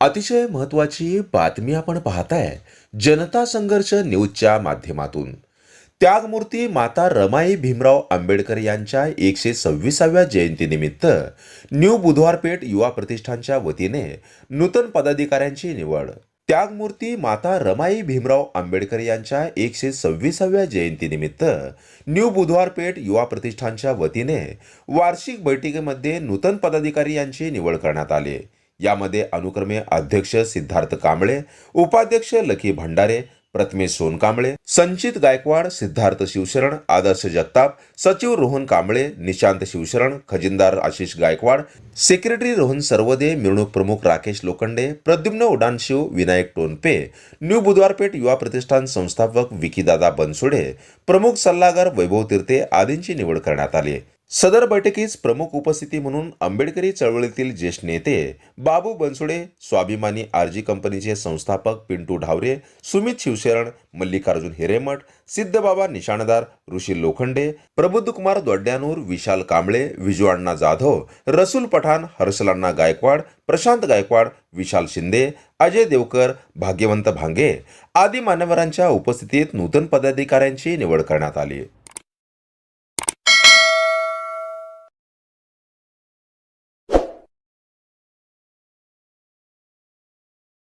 अतिशय महत्त्वाची बातमी आपण पाहताय जनता संघर्ष न्यूजच्या माध्यमातून. त्यागमूर्ती माता रमाई भीमराव आंबेडकर यांच्या एकशे सव्वीसाव्या जयंतीनिमित्त न्यू बुधवारपेठ युवा प्रतिष्ठानच्या वतीने नूतन पदाधिकाऱ्यांची निवड. त्यागमूर्ती माता रमाई भीमराव आंबेडकर यांच्या एकशे सव्वीसाव्या जयंतीनिमित्त न्यू बुधवारपेठ युवा प्रतिष्ठानच्या वतीने वार्षिक बैठकीमध्ये नूतन पदाधिकारी यांची निवड करण्यात आली. यामध्ये अनुक्रमे अध्यक्ष सिद्धार्थ कांबळे उपाध्यक्ष लकी भंडारे प्रथमेश सोनकांबळे संचित गायकवाड सिद्धार्थ शिवशरण आदर्श जगताप सचिव रोहन कांबळे निशांत शिवशरण खजिनदार आशिष गायकवाड सेक्रेटरी रोहन सर्वदे मिरवणूक प्रमुख राकेश लोखंडे प्रद्युम्न उडानशिव विनायक टोनपे न्यू बुधवारपेठ युवा प्रतिष्ठान संस्थापक विकीदादा बनसोडे प्रमुख सल्लागार वैभव तीर्थे आदींची निवड करण्यात आली. सदर बैठकीस प्रमुख उपस्थिती म्हणून आंबेडकरी चळवळीतील ज्येष्ठ नेते बाबू बनसुडे स्वाभिमानी आरजी कंपनीचे संस्थापक पिंटू ढावरे सुमित शिवशरण मल्लिकार्जुन हिरेमठ सिद्धबाबा निशाणदार ऋषी लोखंडे प्रबुद्धकुमार दोड्यानूर विशाल कांबळे विजू जाधव रसूल पठाण हर्षलांना गायकवाड प्रशांत गायकवाड विशाल शिंदे अजय देवकर भाग्यवंत भांगे आदी मान्यवरांच्या उपस्थितीत नूतन पदाधिकाऱ्यांची निवड करण्यात आली.